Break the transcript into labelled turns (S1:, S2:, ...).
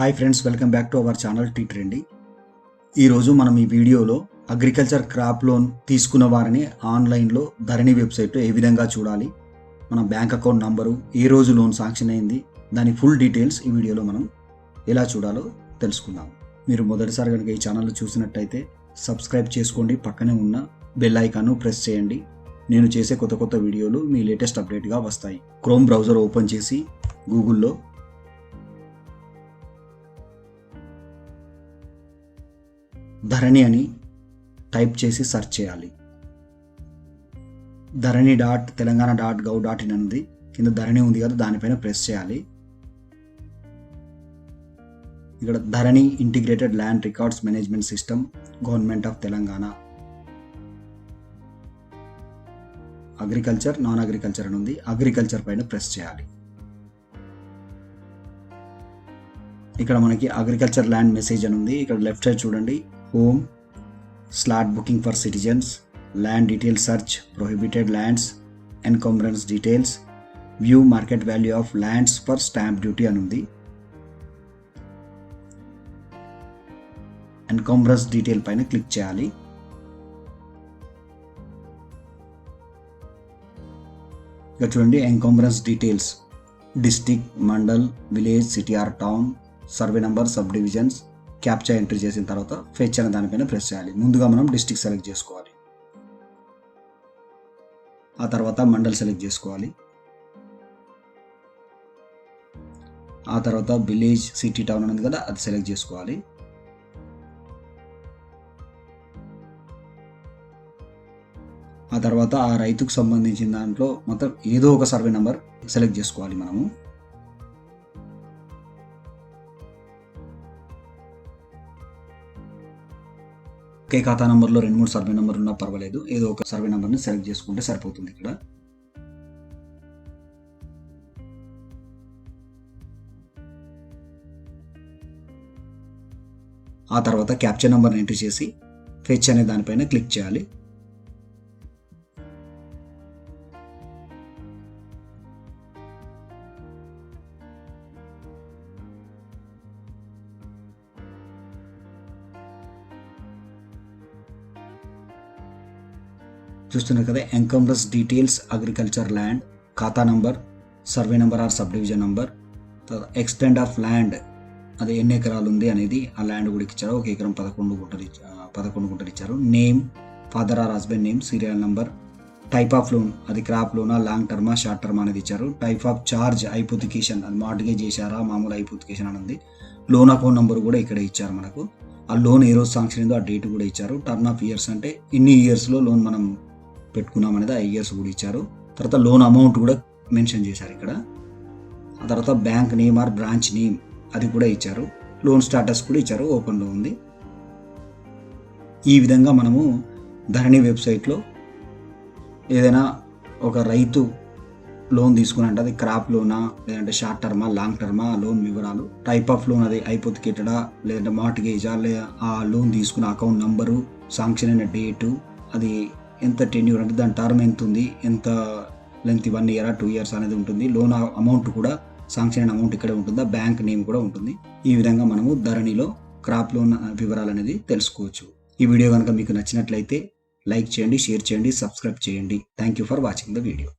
S1: Hi friends welcome back to our channel T trendy. ఈరోజు మనం ఈ వీడియోలో అగ్రికల్చర్ క్రాప్ లోన్ తీసుకున్న వారిని ఆన్లైన్లో ధరణి వెబ్సైట్లో ఏ విధంగా చూడాలి మన బ్యాంక్ అకౌంట్ నంబరు ఏ రోజు లోన్ శాంక్షన్ అయింది దాని ఫుల్ డీటెయిల్స్ ఈ వీడియోలో మనం ఎలా చూడాలో తెలుసుకుందాం. మీరు మొదటిసారి కనుక ఈ ఛానల్ చూసినట్టయితే సబ్స్క్రైబ్ చేసుకోండి పక్కనే ఉన్న బెల్ ఐకాన్ను ప్రెస్ చేయండి. నేను చేసే కొత్త కొత్త వీడియోలు మీ లేటెస్ట్ అప్డేట్గా వస్తాయి. క్రోమ్ బ్రౌజర్ ఓపెన్ చేసి గూగుల్లో ధరణి అని టైప్ చేసి సెర్చ్ చేయాలి. Dharani dot Telangana dot gov dot in ఉంది కింద ధరణి ఉంది కదా దానిపైన ప్రెస్ చేయాలి. ఇక్కడ Dharani integrated land records management system government of Telangana. Agriculture non agriculture అని ఉంది అగ్రికల్చర్ పైన ప్రెస్ చేయాలి. ఇక్కడ మనకి అగ్రికల్చర్ ల్యాండ్ మెసేజ్ అని ఉంది ఇక్కడ లెఫ్ట్ సైడ్ చూడండి. Home slot booking for citizens land detail search prohibited lands encumbrance details view market value of lands for stamp duty అని ఉంది ఎన్కంబరెన్స్ డీటెయిల్ పైన క్లిక్ చేయాలి. ఇక చూడండి encumbrance details district mandal village city or town survey number sub divisions captcha entry చేసిన తర్వాత fetch అనే దానిపైన ప్రెస్ చేయాలి. ముందుగా మనం డిస్టిక్ సెలెక్ట్ చేసుకోవాలి. ఆ తర్వాత మండల్ సెలెక్ట్ చేసుకోవాలి. ఆ తర్వాత విలేజ్ సిటీ టౌన్ అనేది కదా అది సెలెక్ట్ చేసుకోవాలి. ఆ తర్వాత ఆ రైతుకు సంబంధించిన దాంట్లో మొత్తం ఏదో ఒక సర్వే నెంబర్ సెలెక్ట్ చేసుకోవాలి మనము. ఒకే ఖాతా నెంబర్లో రెండు మూడు సర్వే నెంబర్ ఉన్నా పర్వాలేదు. ఏదో ఒక సర్వే నెంబర్ని సెలెక్ట్ చేసుకుంటే సరిపోతుంది ఇక్కడ. ఆ తర్వాత క్యాప్చర్ నెంబర్ని ఎంట్రీ చేసి ఫెచ్ అనే దానిపైన క్లిక్ చేయాలి. చూస్తున్నారు కదా encumbrance details agriculture land khata number survey number or sub division number extent of land అది ఎన్ని ఎకరాలు ఉంది అనేది ఆ ల్యాండ్ కూడా ఇచ్చారు. ఒక ఎకరం పదకొండు గుంటలు పదకొండు గుంటలు ఇచ్చారు. Name father or husband name serial number type of loan అది క్రాప్ లోనా లాంగ్ టర్మా షార్ట్ టర్మా అనేది ఇచ్చారు. టైప్ ఆఫ్ చార్జ్ ఐపోతికేషన్ అది మార్టిగేజ్ చేశారా మామూలు ఐపోతికేషన్ అని ఉంది. లోన్ అకౌంట్ నెంబర్ కూడా ఇక్కడ ఇచ్చారు మనకు. ఆ లోన్ ఏ రోజు శాంక్షన్ అయిందో ఆ డేట్ కూడా ఇచ్చారు. టర్న్ ఆఫ్ ఇయర్స్ అంటే ఇన్ని ఇయర్స్లో లోన్ మనం పెట్టుకున్నాం అనేది ఆ ఇయర్స్ కూడా ఇచ్చారు. తర్వాత లోన్ అమౌంట్ కూడా మెన్షన్ చేశారు ఇక్కడ. ఆ తర్వాత bank name or branch name అది కూడా ఇచ్చారు. లోన్ స్టాటస్ కూడా ఇచ్చారు. ఓపెన్లో ఉంది. ఈ విధంగా మనము ధరణి వెబ్సైట్లో ఏదైనా ఒక రైతు లోన్ తీసుకుని అంటే అది క్రాప్ లోనా లేదంటే షార్ట్ టర్మా లాంగ్ టర్మా లోన్ వివరాలు టైప్ ఆఫ్ లోన్ అది అయిపోతికేటడా లేదంటే మార్టిగేజా లేదా ఆ లోన్ తీసుకున్న అకౌంట్ నంబరు శాంక్షన్ అయిన డేటు అది ఎంత టెన్యూర్ అంటే దాని టర్మ్ ఎంత ఉంది ఎంత length one year two years అనేది ఉంటుంది. లోన్ అమౌంట్ కూడా శాంక్షన్ అయిన అమౌంట్ ఇక్కడే ఉంటుందా? బ్యాంక్ నేమ్ కూడా ఉంటుంది. ఈ విధంగా మనము ధరణిలో క్రాప్ లోన్ వివరాలు అనేది తెలుసుకోవచ్చు. ఈ వీడియో కనుక మీకు నచ్చినట్లయితే లైక్ చేయండి షేర్ చేయండి సబ్స్క్రైబ్ చేయండి. Thank you for watching the video